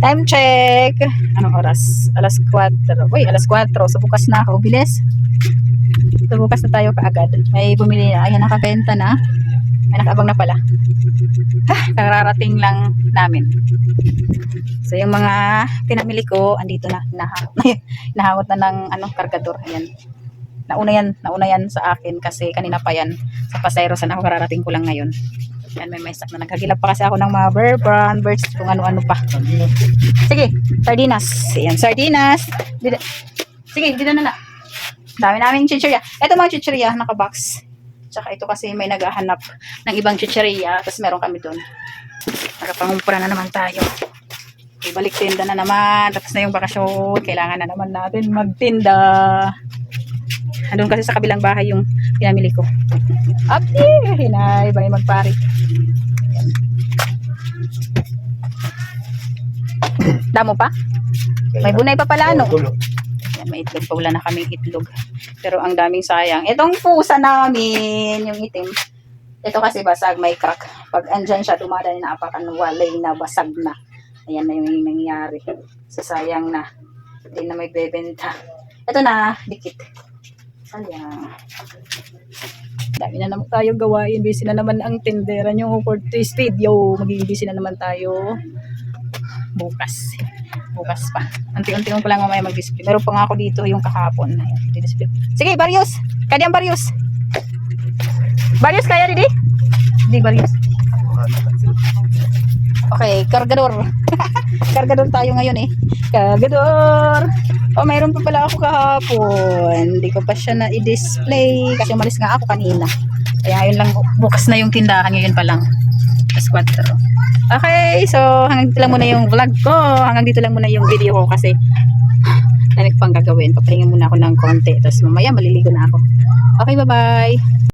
Time check. Anong oras? Alas 4. Uy, alas 4. So, bukas na ako. Bilis. So, bukas na tayo kaagad. May bumili na. Ayan, nakabenta na. May nakaabang na pala. Ah, kararating lang namin. So, yung mga pinamili ko, andito na. Nahawat na, nahawat na ng ano, kargador. Ayan. Nauna yan, nauna yan sa akin kasi kanina pa yan sa Pasayro. Sana ako kararating ko lang ngayon. Yan, may stock na naghagilap pa kasi ako ng mga bear brand, birds, kung ano-ano pa. Sige, sardinas. Ayan, sardinas. Dito. Sige, dito na na. Dami naming chichirya. Ito mga chichirya, nakabox. Tsaka ito kasi may naghahanap ng ibang chichirya. Tapos meron kami doon. Nakapangumpura na naman tayo. Ibalik tinda na naman. Tapos na yung bakasyon. Kailangan na naman natin magtinda. Andun kasi sa kabilang bahay yung pinamili ko. Abdi! Hinay, ba yung magpari. Ayan. Damo pa? May bunay pa pala, no? May itlog pa. Wala na kaming itlog. Pero ang daming sayang. Itong pusa namin, yung itim. Ito kasi basag, may crack. Pag andyan siya, dumadaan na apakan, walay na, basag na. Ayan na yung nangyayari. So, sayang na. Hindi na may bebenta. Ito na, dikit. Sayang. Dami na naman tayo gawain. Busy na naman ang tindera nyo for this video. Magiging busy na naman tayo bukas. Bukas pa. Unti-unti pa lang mamaya mag-display. Meron pa nga ako dito yung kahapon. Sige, Barrios. Kaya ang Barrios. Barrios kaya, Didi? Di, Barrios. Okay, kargador. kargador tayo ngayon eh. Kargador. Oh, mayroon pa pala ako kahapon. Hindi ko pa siya na i-display kasi umalis nga ako kanina. Kaya yun lang, bukas na yung tindahan ngayon pa lang. Alas 4. Okay, so hanggang dito lang muna yung vlog ko. Hanggang dito lang muna yung video ko kasi dami pang gagawin. Papahinga muna ako ng konti. Tapos mamaya maliligo na ako. Okay, bye-bye.